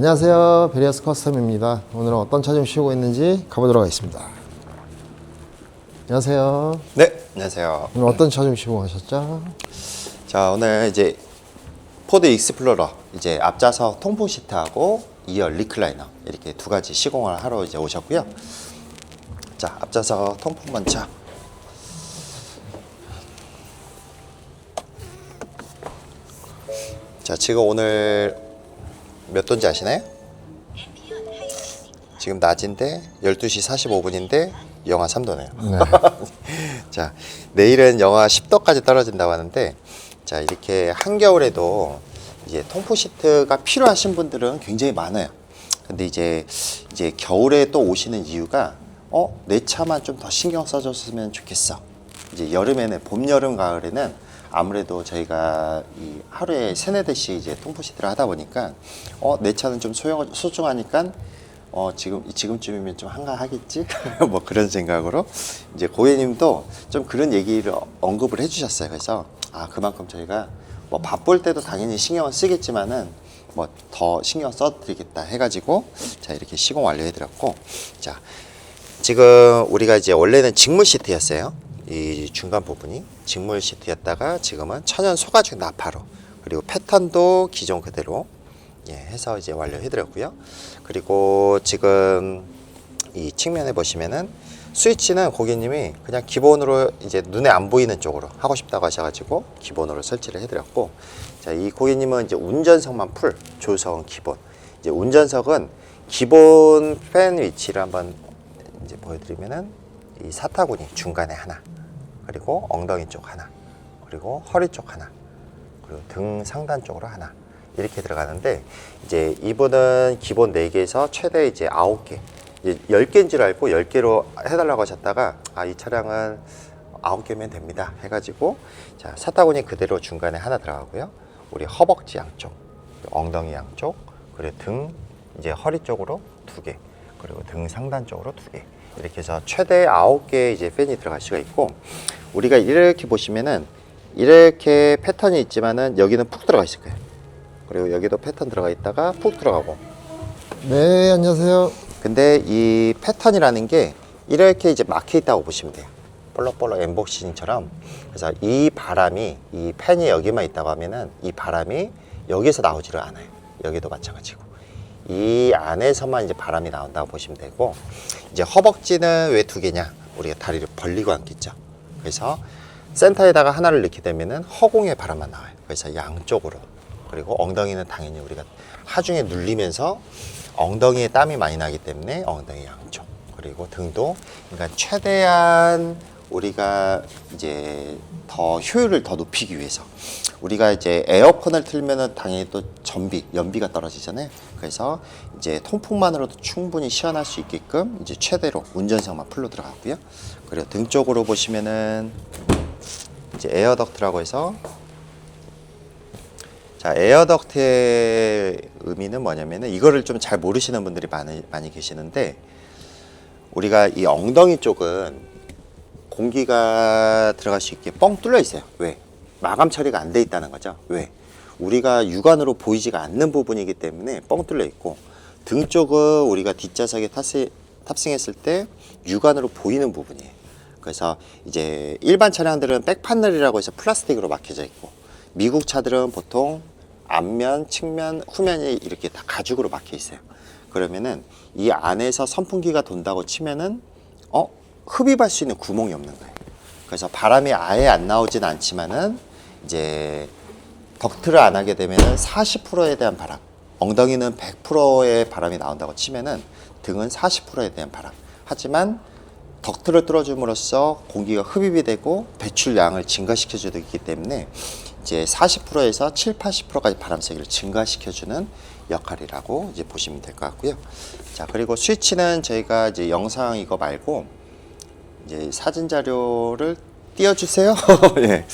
안녕하세요. 베리어스 커스텀입니다. 오늘은 어떤 차좀 씌우고 있는지 가보도록 하겠습니다. 안녕하세요. 네, 안녕하세요. 오늘 어떤 차좀 씌우고 가셨죠? 자, 오늘 이제 포드 익스플로러 이제 앞좌석 통풍 시트하고 2열 리클라이너 이렇게 두 가지 시공을 하러 이제 오셨고요. 자, 앞좌석 통풍 먼저. 자, 지금 오늘 몇 도인지 아시나요? 지금 낮인데 12시 45분인데 영하 3도네요. 자, 내일은 영하 10도까지 떨어진다고 하는데 자, 이렇게 한겨울에도 이제 통풍 시트가 필요하신 분들은 굉장히 많아요. 근데 이제 이제 겨울에 또 오시는 이유가 어, 내 차만 좀 더 신경 써줬으면 좋겠어. 이제 여름에는 봄, 여름, 가을에는 아무래도 저희가 이 하루에 세네 대씩 이제 통풍 시트를 하다 보니까 어, 내 차는 좀 소용 소중하니까 어 지금 지금쯤이면 좀 한가하겠지 뭐 그런 생각으로 이제 고객님도 좀 그런 얘기를 언급을 해주셨어요. 그래서 아 그만큼 저희가 뭐 바쁠 때도 당연히 신경을 쓰겠지만은 뭐 더 신경 써드리겠다 해가지고 자 이렇게 시공 완료해드렸고 자 지금 우리가 이제 원래는 직물 시트였어요. 이 중간 부분이 직물 시트였다가 지금은 천연 소가죽 나파로 그리고 패턴도 기존 그대로 예, 해서 이제 완료해드렸고요. 그리고 지금 이 측면에 보시면은 스위치는 고객님이 그냥 기본으로 이제 눈에 안 보이는 쪽으로 하고 싶다고 하셔가지고 기본으로 설치를 해드렸고 자 이 고객님은 이제 운전석만 풀 조석은 기본 이제 운전석은 기본 팬 위치를 한번 이제 보여드리면은 이 사타구니 중간에 하나 그리고 엉덩이 쪽 하나 그리고 허리 쪽 하나 그리고 등 상단 쪽으로 하나 이렇게 들어가는데 이제 이분은 기본 4개에서 최대 이제 9개 이제 10개인 줄 알고 10개로 해달라고 하셨다가 아 이 차량은 9개면 됩니다 해가지고 자 사타구니 그대로 중간에 하나 들어가고요. 우리 허벅지 양쪽 엉덩이 양쪽 그리고 등 이제 허리 쪽으로 두개 그리고 등 상단 쪽으로 두개 이렇게 해서 최대 9개 이제 팬이 들어갈 수가 있고 우리가 이렇게 보시면은 이렇게 패턴이 있지만은 여기는 푹 들어가 있을 거예요. 그리고 여기도 패턴 들어가 있다가 푹 들어가고. 네, 안녕하세요. 근데 이 패턴이라는 게 이렇게 이제 막혀 있다고 보시면 돼요. 볼록볼록 엠복싱처럼. 그래서 이 바람이 이 팬이 여기만 있다고 하면은 이 바람이 여기서 나오지를 않아요. 여기도 마찬가지고. 이 안에서만 이제 바람이 나온다고 보시면 되고 이제 허벅지는 왜 두 개냐? 우리가 다리를 벌리고 앉겠죠. 그래서 센터에다가 하나를 넣게 되면은 허공에 바람만 나와요. 그래서 양쪽으로 그리고 엉덩이는 당연히 우리가 하중에 눌리면서 엉덩이에 땀이 많이 나기 때문에 엉덩이 양쪽 그리고 등도 그러니까 최대한 우리가 이제 더 효율을 더 높이기 위해서 우리가 이제 에어컨을 틀면은 당연히 또 전비 연비가 떨어지잖아요. 그래서 이제 통풍만으로도 충분히 시원할 수 있게끔 이제 최대로 운전석만 풀로 들어갔고요. 그리고 등 쪽으로 보시면은 이제 에어 덕트라고 해서 자 에어 덕트의 의미는 뭐냐면은 이거를 좀 잘 모르시는 분들이 많이 많이 계시는데 우리가 이 엉덩이 쪽은 공기가 들어갈 수 있게 뻥 뚫려 있어요. 왜? 마감 처리가 안 돼 있다는 거죠. 왜? 우리가 육안으로 보이지가 않는 부분이기 때문에 뻥 뚫려 있고 등 쪽은 우리가 뒷좌석에 탑승, 탑승했을 때 육안으로 보이는 부분이에요. 그래서 이제 일반 차량들은 백판넬이라고 해서 플라스틱으로 막혀져 있고 미국 차들은 보통 앞면, 측면, 후면이 이렇게 다 가죽으로 막혀 있어요. 그러면은 이 안에서 선풍기가 돈다고 치면은 어 흡입할 수 있는 구멍이 없는 거예요. 그래서 바람이 아예 안 나오진 않지만은 이제 덕트를 안 하게 되면은 40%에 대한 바람, 엉덩이는 100%의 바람이 나온다고 치면은 등은 40%에 대한 바람. 하지만 덕트를 뚫어줌으로써 공기가 흡입이 되고 배출량을 증가시켜주기 때문에 이제 40%에서 7, 80%까지 바람 세기를 증가시켜주는 역할이라고 이제 보시면 될 것 같고요. 자 그리고 스위치는 저희가 이제 영상 이거 말고 이제 사진 자료를 띄워주세요. 예,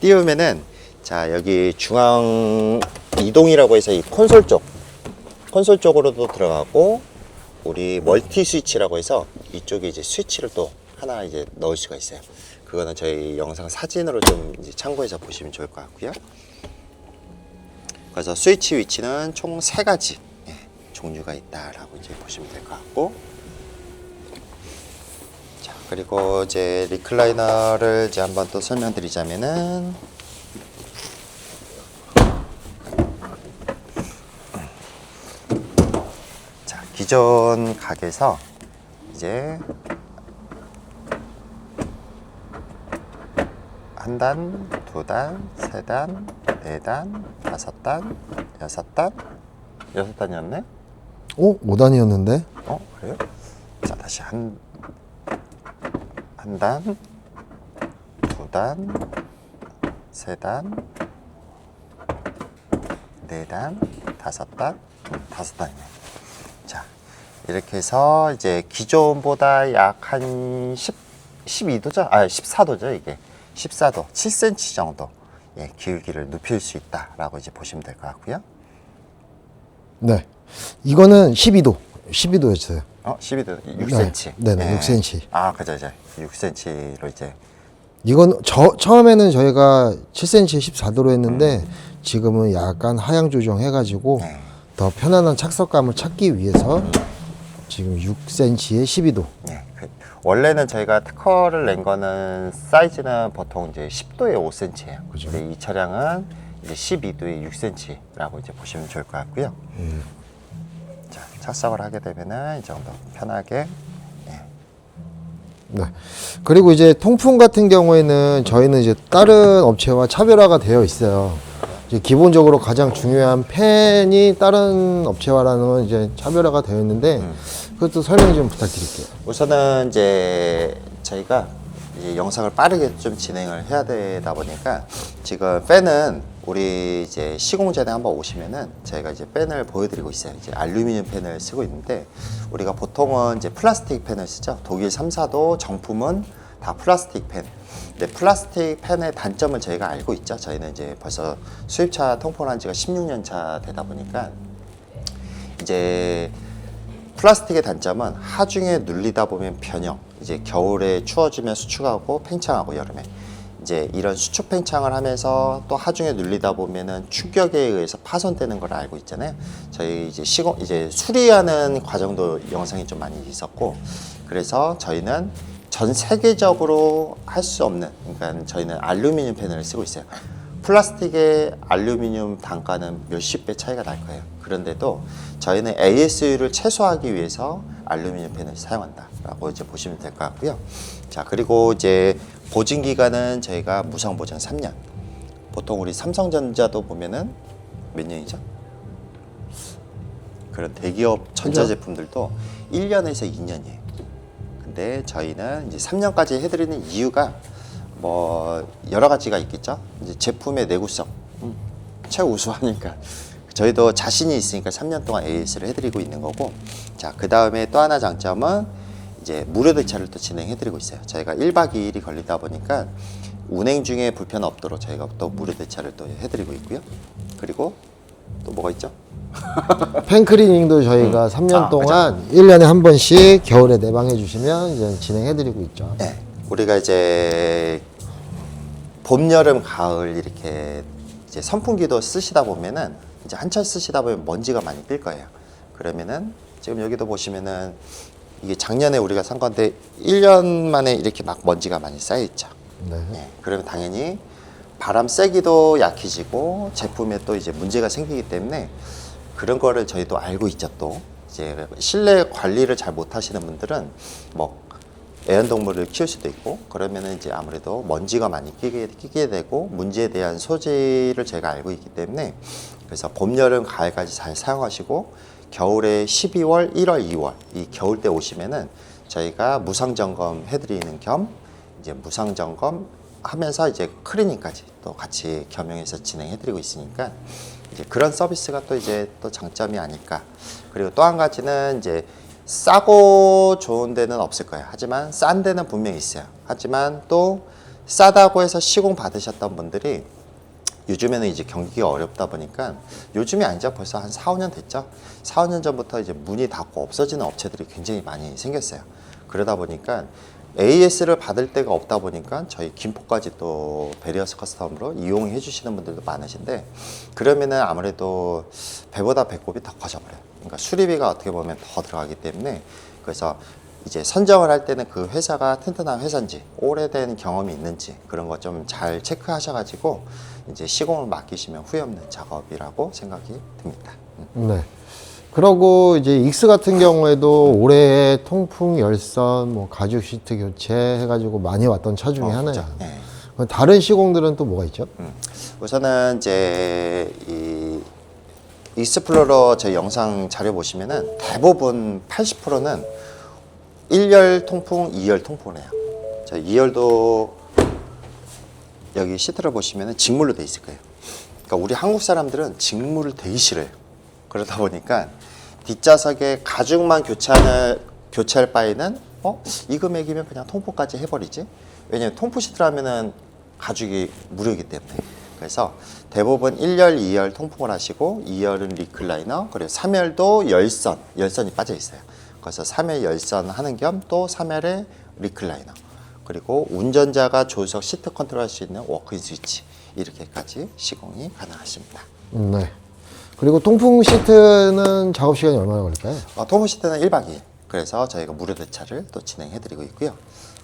띄우면은 자 여기 중앙 이동이라고 해서 이 콘솔 쪽 콘솔 쪽으로도 들어가고 우리 멀티 스위치라고 해서 이쪽에 이제 스위치를 또 하나 이제 넣을 수가 있어요. 그거는 저희 영상 사진으로 좀 참고해서 보시면 좋을 것 같고요. 그래서 스위치 위치는 총 세 가지, 예, 총 종류가 있다라고 이제 보시면 될 것 같고 자 그리고 이제 리클라이너를 이제 한번 또 설명드리자면은 자 기존 가게에서 이제 한 단, 두 단, 세 단, 네 단, 다섯 단, 여섯 단, 여섯 단이었네? 오, 5단이었는데? 어 그래요? 자 다시 한 한 단, 두 단, 세 단, 네 단, 다섯 단, 음, 다섯 단이네. 자 이렇게 해서 이제 기존보다 약 한 10, 12도죠? 아 14도죠 이게 14도, 7cm 정도 예, 기울기를 눕힐 수 있다라고 이제 보시면 될 것 같고요. 네. 이거는 12도. 12도였어요. 어, 12도, 6cm. 네, 네, 6cm. 아, 그죠, 이제 6cm로 이제 이건 저 처음에는 저희가 7cm 14도로 했는데 지금은 약간 하향 조정해가지고 네. 더 편안한 착석감을 찾기 위해서 지금 6cm에 12도. 네, 그, 원래는 저희가 특허를 낸 거는 사이즈는 보통 이제 10도에 5cm예요. 그죠. 근데 이 차량은 이제 12도에 6cm라고 이제 보시면 좋을 것 같고요. 자, 착석을 하게 되면은 이 정도 편하게 네. 그리고 이제 통풍 같은 경우에는 저희는 이제 다른 업체와 차별화가 되어 있어요. 이제 기본적으로 가장 중요한 팬이 다른 업체와라는 건 이제 차별화가 되어 있는데 그것도 설명 좀 부탁드릴게요. 우선은 이제 저희가 이제 영상을 빠르게 좀 진행을 해야 되다 보니까 지금 팬은 우리 이제 시공전에 한번 오시면은 저희가 이제 팬을 보여드리고 있어요. 이제 알루미늄 팬을 쓰고 있는데 우리가 보통은 이제 플라스틱 팬을 쓰죠. 독일 3사도 정품은 다 플라스틱 팬. 근데 플라스틱 팬의 단점을 저희가 알고 있죠. 저희는 이제 벌써 수입차 통풍을 한 지가 16년 차 되다 보니까 이제 플라스틱의 단점은 하중에 눌리다 보면 변형, 이제 겨울에 추워지면 수축하고 팽창하고 여름에 이제 이런 수축 팽창을 하면서 또 하중에 눌리다 보면은 충격에 의해서 파손되는 걸 알고 있잖아요. 저희 이제 시공 이제 수리하는 과정도 영상이 좀 많이 있었고 그래서 저희는 전 세계적으로 할 수 없는 그러니까 저희는 알루미늄 패널을 쓰고 있어요. 플라스틱의 알루미늄 단가는 몇십 배 차이가 날 거예요. 그런데도 저희는 ASU를 최소화하기 위해서 알루미늄 팬을 사용한다라고 이제 보시면 될 것 같고요. 자 그리고 이제 보증 기간은 저희가 무상 보증 3년. 보통 우리 삼성전자도 보면은 몇 년이죠? 그런 대기업 전자 제품들도 1년에서 2년이에요. 근데 저희는 이제 3년까지 해드리는 이유가 뭐 여러 가지가 있겠죠. 이제 제품의 내구성 최우수하니까 저희도 자신이 있으니까 3년 동안 AS를 해드리고 있는 거고 자 그 다음에 또 하나 장점은 이제 무료 대차를 또 진행해드리고 있어요. 저희가 1박 2일이 걸리다 보니까 운행 중에 불편 없도록 저희가 또 무료 대차를 또 해드리고 있고요. 그리고 또 뭐가 있죠? 팬 클리닝도 저희가 3년 아, 동안 1년에 한 번씩 겨울에 내방해 주시면 이제 진행해 드리고 있죠. 네. 우리가 이제 봄, 여름, 가을 이렇게 이제 선풍기도 쓰시다 보면은 이제 한철 쓰시다 보면 먼지가 많이 낄 거예요. 그러면은 지금 여기도 보시면은 이게 작년에 우리가 산 건데 1년 만에 이렇게 막 먼지가 많이 쌓여 있죠. 네. 네, 그러면 당연히 바람 세기도 약해지고 제품에 또 이제 문제가 생기기 때문에 그런 거를 저희도 알고 있죠 또 이제 실내 관리를 잘 못하시는 분들은 뭐 애완동물을 키울 수도 있고 그러면은 이제 아무래도 먼지가 많이 끼게, 끼게 되고 문제에 대한 소지를 제가 알고 있기 때문에 그래서 봄, 여름, 가을까지 잘 사용하시고 겨울에 12월, 1월, 2월 이 겨울 때 오시면은 저희가 무상 점검 해드리는 겸 이제 무상 점검 하면서 이제 클리닝까지 또 같이 겸용해서 진행해드리고 있으니까 이제 그런 서비스가 또 이제 또 장점이 아닐까. 그리고 또 한 가지는 이제 싸고 좋은 데는 없을 거예요. 하지만 싼 데는 분명히 있어요. 하지만 또 싸다고 해서 시공 받으셨던 분들이 요즘에는 이제 경기가 어렵다 보니까 요즘이 아니죠. 벌써 한 4, 5년 됐죠. 4, 5년 전부터 이제 문이 닫고 없어지는 업체들이 굉장히 많이 생겼어요. 그러다 보니까 AS를 받을 데가 없다 보니까 저희 김포까지 또 베리어스 커스텀으로 이용해 주시는 분들도 많으신데 그러면은 아무래도 배보다 배꼽이 더 커져버려요. 그러니까 수리비가 어떻게 보면 더 들어가기 때문에 그래서 이제 선정을 할 때는 그 회사가 튼튼한 회사인지 오래된 경험이 있는지 그런 거 좀 잘 체크하셔가지고 이제 시공을 맡기시면 후회 없는 작업이라고 생각이 듭니다. 음. 네. 그러고 이제 익스 같은 경우에도 올해 통풍 열선, 뭐 가죽 시트 교체 해가지고 많이 왔던 차 중에 어, 하나예요. 그죠? 네. 그럼 다른 시공들은 또 뭐가 있죠? 음. 우선은 이제 이 익스플로러 제 영상 자료 보시면은 대부분 80%는 1열 통풍, 2열 통풍을 해요. 자, 2열도 여기 시트를 보시면은 직물로 돼 있을 거예요. 그러니까 우리 한국 사람들은 직물을 되게 싫어요. 그러다 보니까 뒷좌석에 가죽만 교체할 교체할 바에는 어? 이 금액이면 그냥 통풍까지 해버리지. 왜냐면 통풍 시트라면은 가죽이 무료이기 때문에. 그래서 대부분 1열, 2열 통풍을 하시고 2열은 리클라이너 그리고 3열도 열선, 열선이 빠져 있어요. 그래서 3열 열선 하는 겸 또 3열에 리클라이너 그리고 운전자가 조수석 시트 컨트롤 할 수 있는 워크인 스위치 이렇게까지 시공이 가능하십니다. 음, 네. 그리고 통풍 시트는 작업 시간이 얼마나 걸릴까요? 어, 통보 시트는 1박 2일. 그래서 저희가 무료 대차를 또 진행해 드리고 있고요.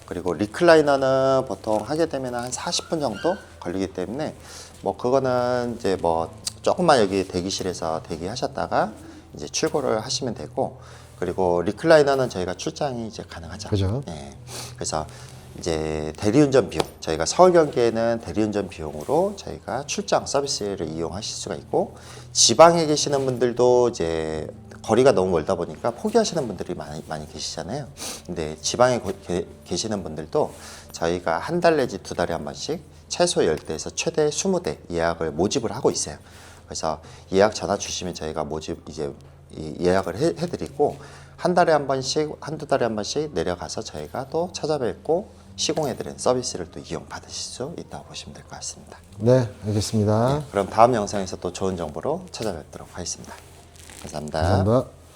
그리고 리클라이너는 보통 하게 되면 한 40분 정도 걸리기 때문에 뭐 그거는 이제 뭐 조금만 여기 대기실에서 대기하셨다가 이제 출고를 하시면 되고 그리고 리클라이너는 저희가 출장이 이제 가능하죠. 그죠. 예. 그래서 이제 대리운전 비용 저희가 서울 경기에는 대리운전 비용으로 저희가 출장 서비스를 이용하실 수가 있고 지방에 계시는 분들도 이제 거리가 너무 멀다 보니까 포기하시는 분들이 많이 많이 계시잖아요. 근데 지방에 거- 게- 계시는 분들도 저희가 한 달 내지 두 달에 한 번씩 최소 10대에서 최대 20대 예약을 모집을 하고 있어요. 그래서 예약 전화 주시면 저희가 모집 이제 이 예약을 해, 해드리고 한 달에 한 번씩 한두 달에 한 번씩 내려가서 저희가 또 찾아뵙고 시공해드리는 서비스를 또 이용 받으실 수 있다고 보시면 될 것 같습니다. 네, 알겠습니다. 그럼 다음 영상에서 또 좋은 정보로 찾아뵙도록 하겠습니다. 감사합니다. 감사합니다.